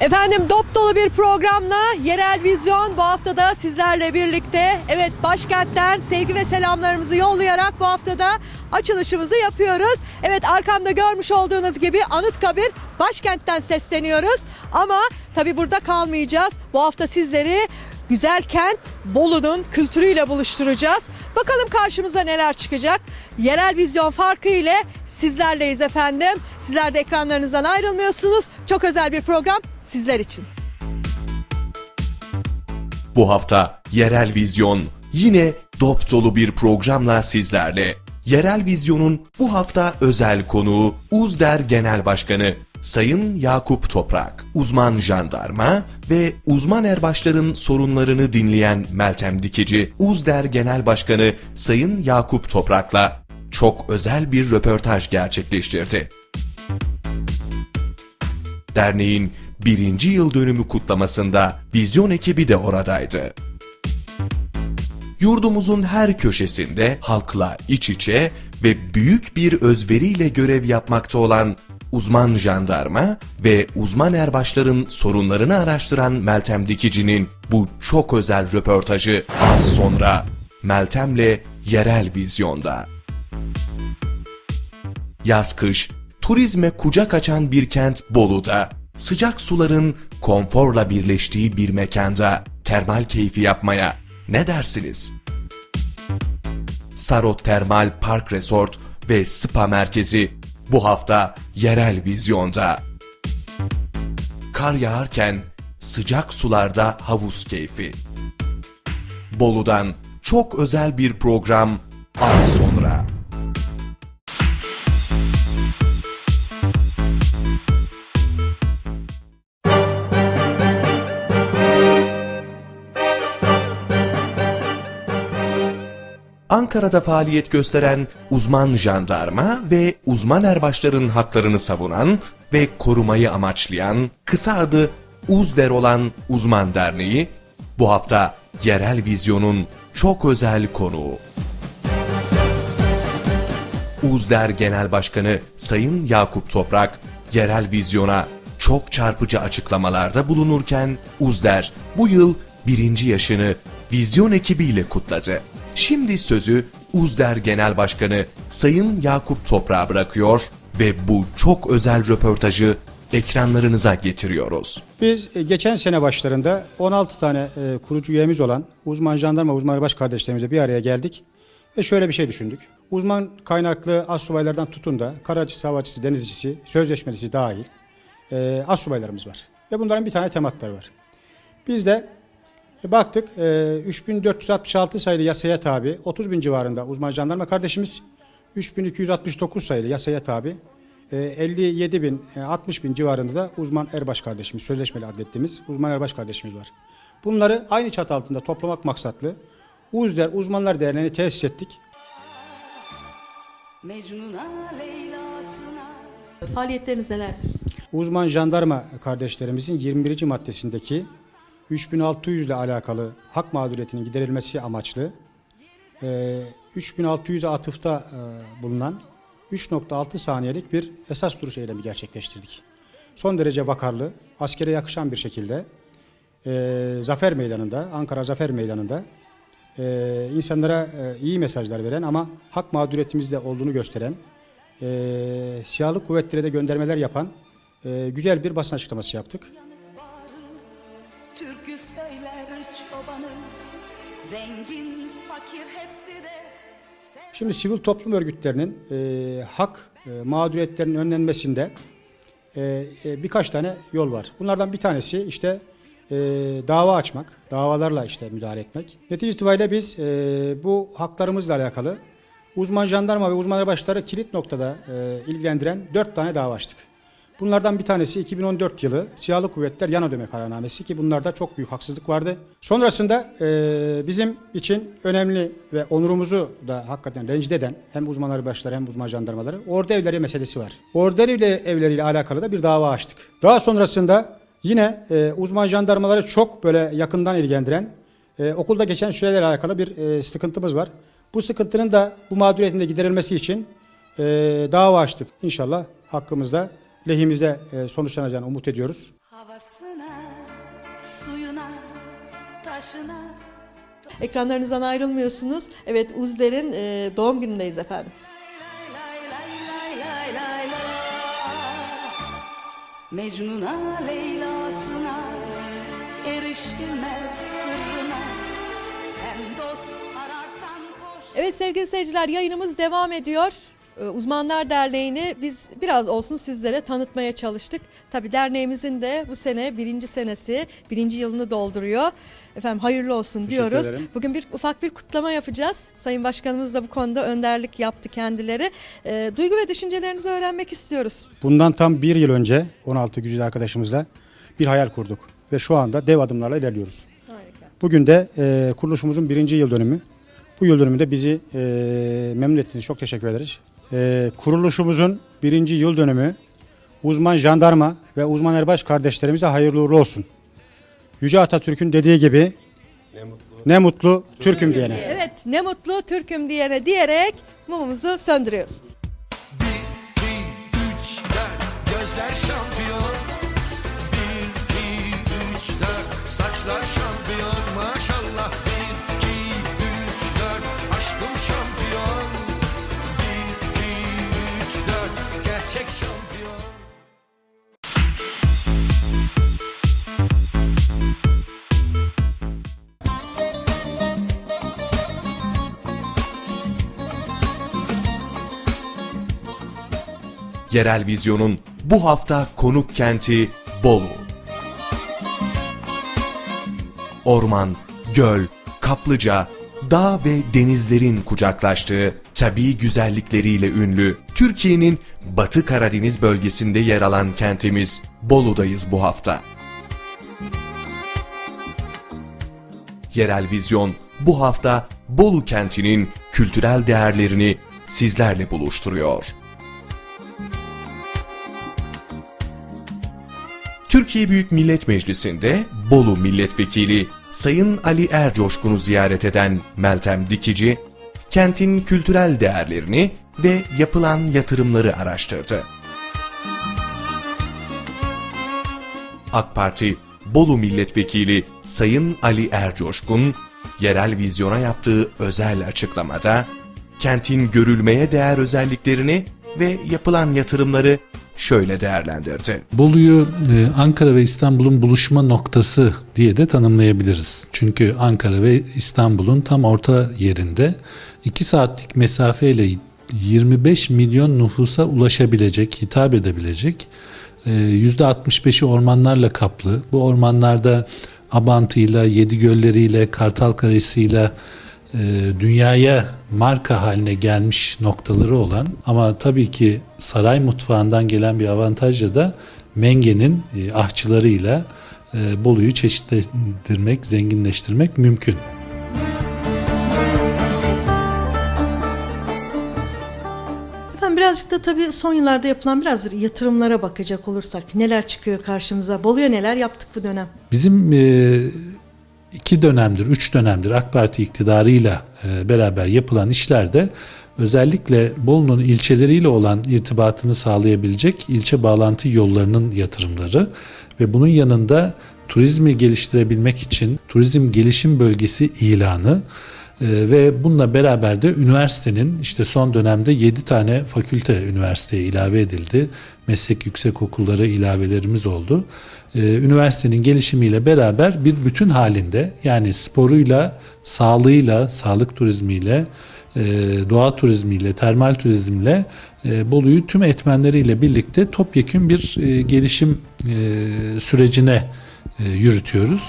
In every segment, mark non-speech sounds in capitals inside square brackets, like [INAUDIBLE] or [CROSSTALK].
Efendim dop dolu bir programla Yerel Vizyon bu hafta da sizlerle birlikte. Evet başkentten sevgi ve selamlarımızı yollayarak bu haftada açılışımızı yapıyoruz. Evet arkamda görmüş olduğunuz gibi Anıtkabir başkentten sesleniyoruz. Ama tabi burada kalmayacağız. Bu hafta sizleri güzel kent Bolu'nun kültürüyle buluşturacağız. Bakalım karşımıza neler çıkacak. Yerel vizyon farkı ile sizlerleyiz efendim. Sizler de ekranlarınızdan ayrılmıyorsunuz. Çok özel bir program sizler için. Bu hafta Yerel Vizyon yine dop dolu bir programla sizlerle. Yerel Vizyon'un bu hafta özel konuğu Uzder Genel Başkanı Sayın Yakup Toprak, uzman jandarma ve uzman erbaşların sorunlarını dinleyen Meltem Dikici, Uzder Genel Başkanı Sayın Yakup Toprak'la çok özel bir röportaj gerçekleştirdi. Derneğin birinci yıl dönümü kutlamasında vizyon ekibi de oradaydı. Yurdumuzun her köşesinde halkla iç içe ve büyük bir özveriyle görev yapmakta olan uzman jandarma ve uzman erbaşların sorunlarını araştıran Meltem Dikici'nin bu çok özel röportajı az sonra Meltem'le Yerel Vizyon'da. Yaz kış turizme kucak açan bir kent Bolu'da sıcak suların konforla birleştiği bir mekanda termal keyfi yapmaya ne dersiniz? Sarot Termal Park Resort ve Spa Merkezi bu hafta yerel vizyonda. Kar yağarken sıcak sularda havuz keyfi. Bolu'dan çok özel bir program az sonra. Ankara'da faaliyet gösteren uzman jandarma ve uzman erbaşların haklarını savunan ve korumayı amaçlayan kısa adı UZDER olan Uzman Derneği bu hafta Yerel Vizyon'un çok özel konuğu. UZDER Genel Başkanı Sayın Yakup Toprak, Yerel Vizyon'a çok çarpıcı açıklamalarda bulunurken UZDER bu yıl birinci yaşını vizyon ekibiyle kutladı. Şimdi sözü UZDER Genel Başkanı Sayın Yakup Toprak'a bırakıyor ve bu çok özel röportajı ekranlarınıza getiriyoruz. Biz e, geçen sene başlarında 16 tane e, kurucu üyemiz olan uzman jandarma uzman baş kardeşlerimizle bir araya geldik ve şöyle bir şey düşündük. Uzman kaynaklı astsubaylardan tutun da karacısı, havacısı, denizcisi, sözleşmelisi dahil e, astsubaylarımız var. Ve bunların bir tane tematları var. Biz de baktık e, 3466 sayılı yasaya tabi 30 bin civarında uzman jandarma kardeşimiz, 3269 sayılı yasaya tabi e, 57 bin, e, 60 bin civarında da uzman erbaş kardeşimiz, sözleşmeli adettiğimiz uzman erbaş kardeşimiz var. Bunları aynı çatı altında toplamak maksatlı UZDER Uzmanlar Derneği'ni tesis ettik. Mecnun'a Leyla'sına Faaliyetleriniz nelerdir? Uzman jandarma kardeşlerimizin 21. maddesindeki 3600 ile alakalı hak mağduriyetinin giderilmesi amaçlı e, 3600'e atıfta e, bulunan 3.6 saniyelik bir esas duruş eylemi gerçekleştirdik. Son derece vakarlı, askere yakışan bir şekilde e, Zafer Meydanı'nda, Ankara Zafer Meydanı'nda e, insanlara e, iyi mesajlar veren ama hak mağduriyetimizde olduğunu gösteren, e, silahlı kuvvetlere de göndermeler yapan e, güzel bir basın açıklaması yaptık. Zengin fakir hepsi de Şimdi sivil toplum örgütlerinin e, hak e, mağduriyetlerinin önlenmesinde e, e, birkaç tane yol var. Bunlardan bir tanesi işte e, dava açmak, davalarla işte müdahale etmek. Netice itibariyle biz e, bu haklarımızla alakalı uzman jandarma ve uzman başları kilit noktada e, ilgilendiren dört tane dava açtık. Bunlardan bir tanesi 2014 yılı Silahlı Kuvvetler Yan Ödeme Kararnamesi ki bunlarda çok büyük haksızlık vardı. Sonrasında e, bizim için önemli ve onurumuzu da hakikaten rencide eden hem uzman başları hem uzman jandarmaları ordu evleri meselesi var. Ordu evleri, evleriyle alakalı da bir dava açtık. Daha sonrasında yine e, uzman jandarmaları çok böyle yakından ilgilendiren e, okulda geçen sürelerle alakalı bir e, sıkıntımız var. Bu sıkıntının da bu mağduriyetin de giderilmesi için e, dava açtık. İnşallah hakkımızda lehimize e, sonuçlanacağını umut ediyoruz. havasına suyuna, taşına Ekranlarınızdan ayrılmıyorsunuz. Evet Uzder'in e, doğum günündeyiz efendim. Mecnun'a Leyla'sına erişilmez sırrına Sen dost ararsan koş Evet sevgili seyirciler yayınımız devam ediyor. Ee, Uzmanlar Derneği'ni biz biraz olsun sizlere tanıtmaya çalıştık. Tabii derneğimizin de bu sene birinci senesi, birinci yılını dolduruyor. Efendim hayırlı olsun Teşekkür diyoruz. ederim. Bugün bir ufak bir kutlama yapacağız. Sayın Başkanımız da bu konuda önderlik yaptı kendileri. Ee, duygu ve düşüncelerinizi öğrenmek istiyoruz. Bundan tam bir yıl önce 16 gücü arkadaşımızla bir hayal kurduk. Ve şu anda dev adımlarla ilerliyoruz. Harika. Bugün de e, kuruluşumuzun birinci yıl dönümü. Bu yıl dönümünde bizi e, memnun ettiğiniz çok teşekkür ederiz. E, kuruluşumuzun birinci yıl dönümü uzman jandarma ve uzman erbaş kardeşlerimize hayırlı uğurlu olsun. Yüce Atatürk'ün dediği gibi ne mutlu, Türk'üm diyene. Evet ne mutlu Türk'üm diyene diyerek mumumuzu söndürüyoruz. Yerel Vizyon'un bu hafta konuk kenti Bolu. Orman, göl, kaplıca, dağ ve denizlerin kucaklaştığı tabii güzellikleriyle ünlü Türkiye'nin Batı Karadeniz bölgesinde yer alan kentimiz Bolu'dayız bu hafta. Yerel Vizyon bu hafta Bolu kentinin kültürel değerlerini sizlerle buluşturuyor. Türkiye Büyük Millet Meclisi'nde Bolu Milletvekili Sayın Ali Ercoşkun'u ziyaret eden Meltem Dikici, kentin kültürel değerlerini ve yapılan yatırımları araştırdı. AK Parti Bolu Milletvekili Sayın Ali Ercoşkun, yerel vizyona yaptığı özel açıklamada, kentin görülmeye değer özelliklerini ve yapılan yatırımları şöyle değerlendirdi. Bolu'yu e, Ankara ve İstanbul'un buluşma noktası diye de tanımlayabiliriz. Çünkü Ankara ve İstanbul'un tam orta yerinde 2 saatlik mesafeyle 25 milyon nüfusa ulaşabilecek, hitap edebilecek e, %65'i ormanlarla kaplı. Bu ormanlarda Abantıyla, Yedi Gölleriyle, Kartal Karesi'yle e, dünyaya marka haline gelmiş noktaları olan ama tabii ki saray mutfağından gelen bir avantajla da Menge'nin e, ahçılarıyla e, Bolu'yu çeşitlendirmek, zenginleştirmek mümkün. Efendim birazcık da tabii son yıllarda yapılan biraz yatırımlara bakacak olursak neler çıkıyor karşımıza? Bolu'ya neler yaptık bu dönem? Bizim e, iki dönemdir, üç dönemdir AK Parti iktidarıyla e, beraber yapılan işlerde özellikle Bolu'nun ilçeleriyle olan irtibatını sağlayabilecek ilçe bağlantı yollarının yatırımları ve bunun yanında turizmi geliştirebilmek için turizm gelişim bölgesi ilanı e, ve bununla beraber de üniversitenin işte son dönemde 7 tane fakülte üniversiteye ilave edildi. Meslek yüksek okulları ilavelerimiz oldu. E, üniversitenin gelişimiyle beraber bir bütün halinde yani sporuyla, sağlığıyla, sağlık turizmiyle, e, doğa turizmiyle, termal turizmle e, Bolu'yu tüm etmenleriyle birlikte topyekün bir e, gelişim sürecine yürütüyoruz.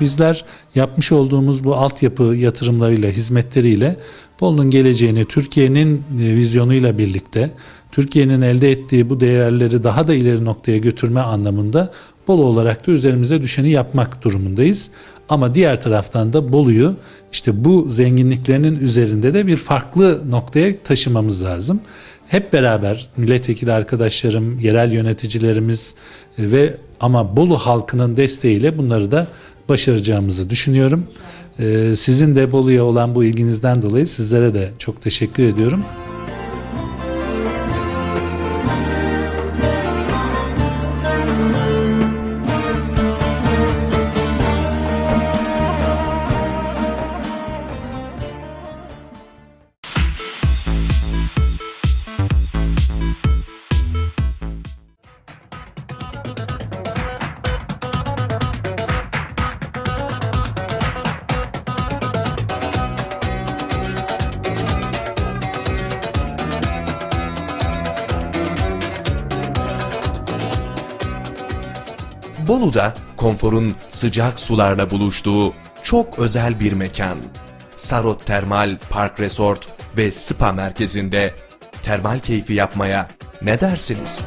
Bizler yapmış olduğumuz bu altyapı yatırımlarıyla, hizmetleriyle Bolu'nun geleceğini Türkiye'nin e, vizyonuyla birlikte Türkiye'nin elde ettiği bu değerleri daha da ileri noktaya götürme anlamında Bolu olarak da üzerimize düşeni yapmak durumundayız. Ama diğer taraftan da Bolu'yu işte bu zenginliklerinin üzerinde de bir farklı noktaya taşımamız lazım. Hep beraber milletvekili arkadaşlarım, yerel yöneticilerimiz e, ve ama Bolu halkının desteğiyle bunları da başaracağımızı düşünüyorum. Ee, Sizin de Bolu'ya olan bu ilginizden dolayı sizlere de çok teşekkür ediyorum. Bolu'da konforun sıcak sularla buluştuğu çok özel bir mekan. Sarot Termal Park Resort ve Spa merkezinde termal keyfi yapmaya ne dersiniz?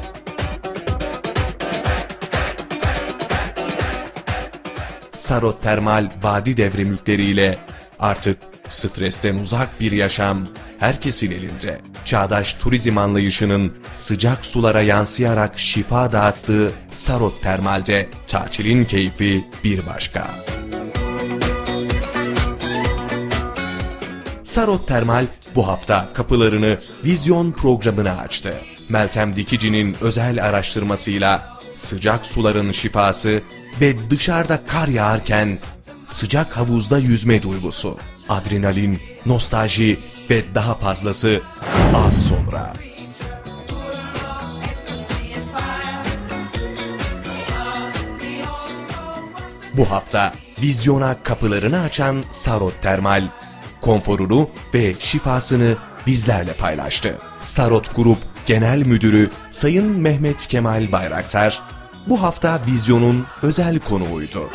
Sarot Termal Vadi Devri mülkleriyle artık stresten uzak bir yaşam herkesin elinde. Çağdaş turizm anlayışının sıcak sulara yansıyarak şifa dağıttığı Sarot Termal'de tatilin keyfi bir başka. Sarot Termal bu hafta kapılarını Vizyon programına açtı. Meltem Dikici'nin özel araştırmasıyla sıcak suların şifası ve dışarıda kar yağarken sıcak havuzda yüzme duygusu, adrenalin, nostalji ve daha fazlası az sonra. Bu hafta vizyona kapılarını açan Sarot Termal, konforunu ve şifasını bizlerle paylaştı. Sarot Grup Genel Müdürü Sayın Mehmet Kemal Bayraktar, bu hafta vizyonun özel konuğuydu.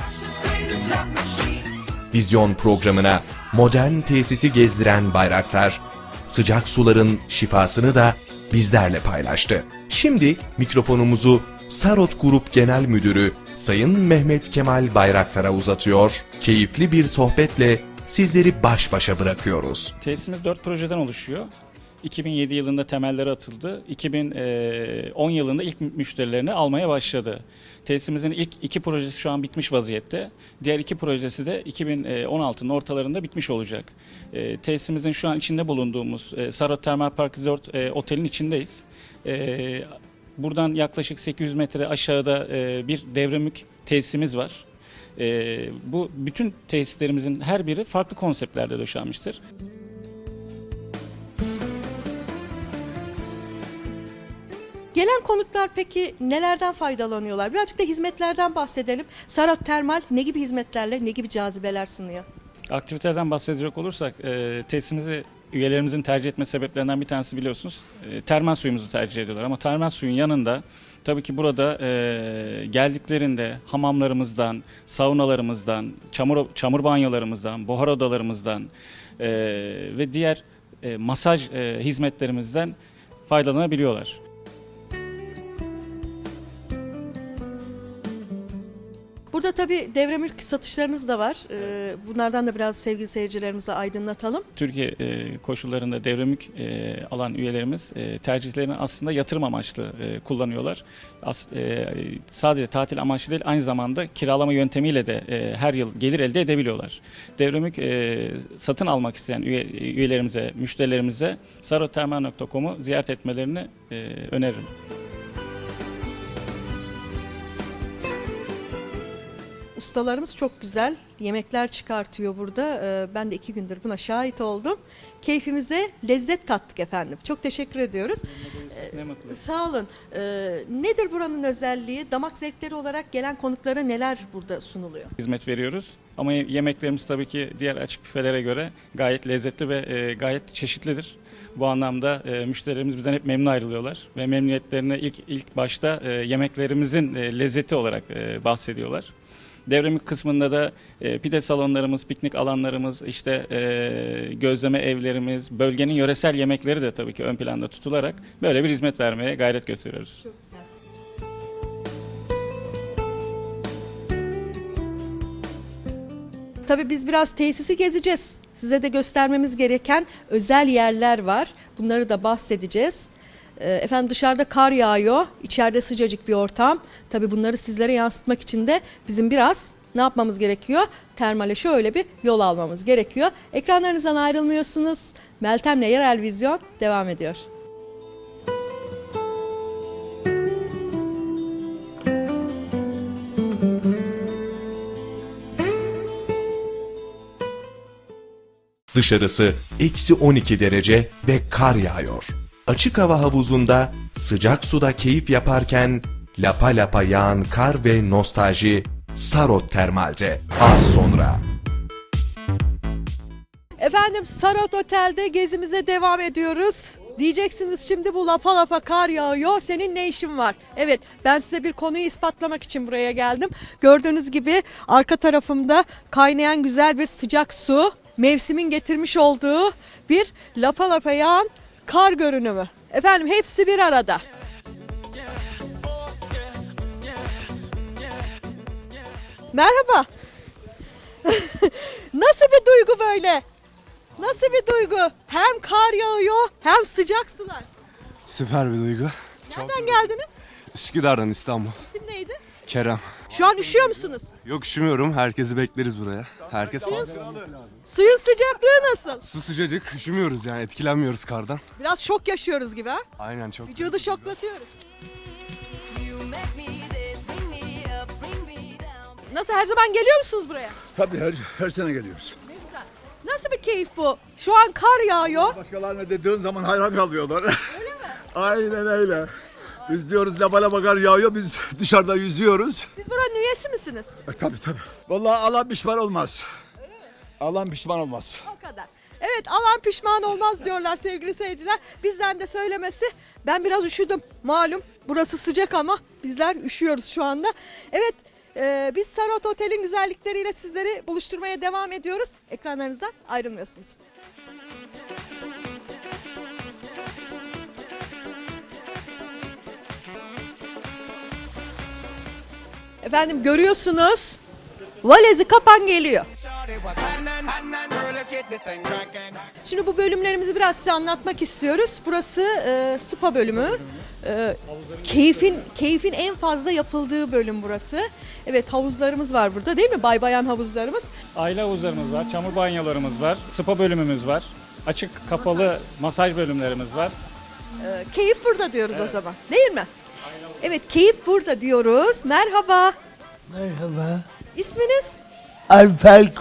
Vizyon programına modern tesisi gezdiren Bayraktar, sıcak suların şifasını da bizlerle paylaştı. Şimdi mikrofonumuzu Sarot Grup Genel Müdürü Sayın Mehmet Kemal Bayraktar'a uzatıyor, keyifli bir sohbetle sizleri baş başa bırakıyoruz. Tesisimiz 4 projeden oluşuyor. 2007 yılında temelleri atıldı. 2010 yılında ilk müşterilerini almaya başladı. Tesisimizin ilk iki projesi şu an bitmiş vaziyette. Diğer iki projesi de 2016'nın ortalarında bitmiş olacak. E, Tesisimizin şu an içinde bulunduğumuz e, Sarot Termal Park Resort e, otelin içindeyiz. E, Buradan yaklaşık 800 metre aşağıda e, bir devremük tesisimiz var. E, Bu bütün tesislerimizin her biri farklı konseptlerde döşenmiştir. Gelen konuklar peki nelerden faydalanıyorlar? Birazcık da hizmetlerden bahsedelim. Sarot Termal ne gibi hizmetlerle, ne gibi cazibeler sunuyor? Aktivitelerden bahsedecek olursak e, tesisimizi üyelerimizin tercih etme sebeplerinden bir tanesi biliyorsunuz e, termal suyumuzu tercih ediyorlar ama termal suyun yanında tabii ki burada e, geldiklerinde hamamlarımızdan, saunalarımızdan, çamur çamur banyolarımızdan, buhar odalarımızdan e, ve diğer e, masaj e, hizmetlerimizden faydalanabiliyorlar. Tabii devre mülk satışlarınız da var. Ee, bunlardan da biraz sevgili seyircilerimize aydınlatalım. Türkiye e, koşullarında devremük e, alan üyelerimiz e, tercihlerini aslında yatırım amaçlı e, kullanıyorlar. As, e, sadece tatil amaçlı değil aynı zamanda kiralama yöntemiyle de e, her yıl gelir elde edebiliyorlar. Devremük e, satın almak isteyen üye, üyelerimize, müşterilerimize sarotermal.com'u ziyaret etmelerini e, öneririm. Ustalarımız çok güzel yemekler çıkartıyor burada. Ee, ben de iki gündür buna şahit oldum. Keyfimize lezzet kattık efendim. Çok teşekkür ediyoruz. Ne mutlu. Sağ olun. Ee, nedir buranın özelliği? Damak zevkleri olarak gelen konuklara neler burada sunuluyor? hizmet veriyoruz. Ama yemeklerimiz tabii ki diğer açık büfelere göre gayet lezzetli ve e, gayet çeşitlidir. Bu anlamda e, müşterilerimiz bizden hep memnun ayrılıyorlar ve memnuniyetlerini ilk ilk başta e, yemeklerimizin e, lezzeti olarak e, bahsediyorlar. Devremik kısmında da e, pide salonlarımız, piknik alanlarımız, işte e, gözleme evlerimiz, bölgenin yöresel yemekleri de tabii ki ön planda tutularak böyle bir hizmet vermeye gayret gösteriyoruz. Çok güzel. Tabii biz biraz tesisi gezeceğiz. Size de göstermemiz gereken özel yerler var. Bunları da bahsedeceğiz. Ee, Efendim dışarıda kar yağıyor, içeride sıcacık bir ortam. Tabii bunları sizlere yansıtmak için de bizim biraz ne yapmamız gerekiyor? Termale şöyle bir yol almamız gerekiyor. Ekranlarınızdan ayrılmıyorsunuz. Meltem'le Yerel Vizyon devam ediyor. Dışarısı eksi 12 derece ve kar yağıyor. Açık hava havuzunda sıcak suda keyif yaparken lapa lapa yağan kar ve nostalji Sarot Termal'de az sonra. Efendim Sarot Otel'de gezimize devam ediyoruz. Diyeceksiniz şimdi bu lapa lapa kar yağıyor. Senin ne işin var? Evet ben size bir konuyu ispatlamak için buraya geldim. Gördüğünüz gibi arka tarafımda kaynayan güzel bir sıcak su. Mevsimin getirmiş olduğu bir lapa lapa yağan kar görünümü. Efendim hepsi bir arada. Merhaba. [LAUGHS] Nasıl bir duygu böyle? Nasıl bir duygu? Hem kar yağıyor hem sıcak sular. Süper bir duygu. Nereden geldiniz? Üsküdar'dan İstanbul. İsim neydi? Kerem. Şu an üşüyor musunuz? Yok üşümüyorum. Herkesi bekleriz buraya. Herkes Suyun sıcaklığı nasıl? su sıcacık. Üşümüyoruz yani. Etkilenmiyoruz kardan. Biraz şok yaşıyoruz gibi ha? Aynen çok. Vücudu şoklatıyoruz. Nasıl her zaman geliyor musunuz buraya? Tabii her, her sene geliyoruz. Ne güzel. Nasıl bir keyif bu? Şu an kar yağıyor. Başkalarına dediğin zaman hayran kalıyorlar. Öyle mi? [LAUGHS] Aynen öyle. Biz diyoruz laba laba kar yağıyor biz [LAUGHS] dışarıda yüzüyoruz. Siz buranın üyesi misiniz? E, tabii tabii. Vallahi alan pişman olmaz. Alan pişman olmaz. O kadar. Evet alan pişman olmaz diyorlar sevgili seyirciler. Bizden de söylemesi. Ben biraz üşüdüm malum. Burası sıcak ama bizler üşüyoruz şu anda. Evet e, biz Sarot Otel'in güzellikleriyle sizleri buluşturmaya devam ediyoruz. Ekranlarınızdan ayrılmıyorsunuz. Efendim görüyorsunuz Valezi Kapan geliyor. Şimdi bu bölümlerimizi biraz size anlatmak istiyoruz. Burası e, spa bölümü. E, keyfin keyfin en fazla yapıldığı bölüm burası. Evet havuzlarımız var burada değil mi? Bay bayan havuzlarımız. Aile havuzlarımız var, çamur banyolarımız var, spa bölümümüz var. Açık kapalı masaj bölümlerimiz var. E, keyif burada diyoruz o zaman. Değil mi? Evet keyif burada diyoruz. Merhaba. Merhaba. İsminiz? Alper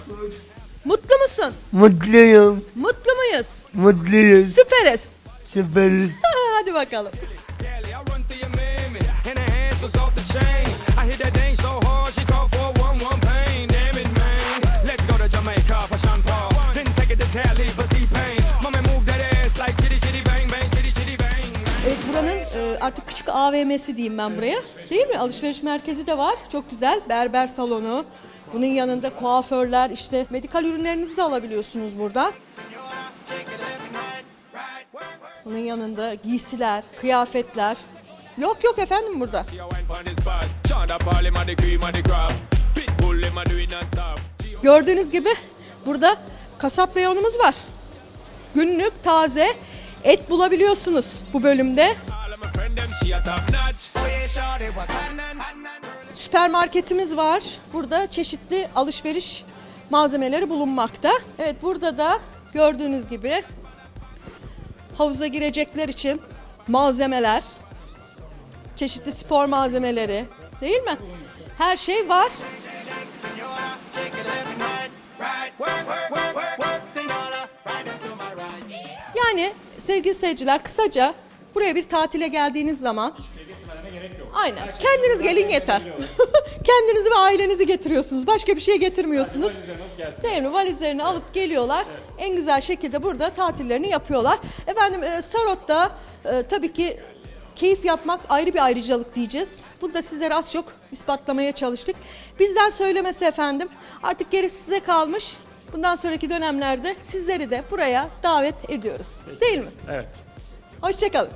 Mutlu musun? mutluyum. Mutlu muyuz? Mutluyuz. Süperiz. Süperiz. [LAUGHS] Hadi bakalım. AVM'si diyeyim ben buraya. Değil mi? Alışveriş merkezi de var. Çok güzel. Berber salonu. Bunun yanında kuaförler, işte medikal ürünlerinizi de alabiliyorsunuz burada. Bunun yanında giysiler, kıyafetler. Yok yok efendim burada. Gördüğünüz gibi burada kasap reyonumuz var. Günlük taze et bulabiliyorsunuz bu bölümde. All of my friend them, she a top notch. Oh yeah, shorty was hot Süpermarketimiz var. Burada çeşitli alışveriş malzemeleri bulunmakta. Evet burada da gördüğünüz gibi havuza girecekler için malzemeler, çeşitli spor malzemeleri değil mi? Her şey var. Yani sevgili seyirciler kısaca buraya bir tatile geldiğiniz zaman Aynen. Kendiniz gelin yeter. [LAUGHS] Kendinizi ve ailenizi getiriyorsunuz. Başka bir şey getirmiyorsunuz. Değil mi? Valizlerini alıp geliyorlar. En güzel şekilde burada tatillerini yapıyorlar. Efendim e, Sarot'ta e, tabii ki keyif yapmak ayrı bir ayrıcalık diyeceğiz. Bunu da sizlere az çok ispatlamaya çalıştık. Bizden söylemesi efendim. Artık gerisi size kalmış. Bundan sonraki dönemlerde sizleri de buraya davet ediyoruz. Değil mi? Evet. Hoşçakalın.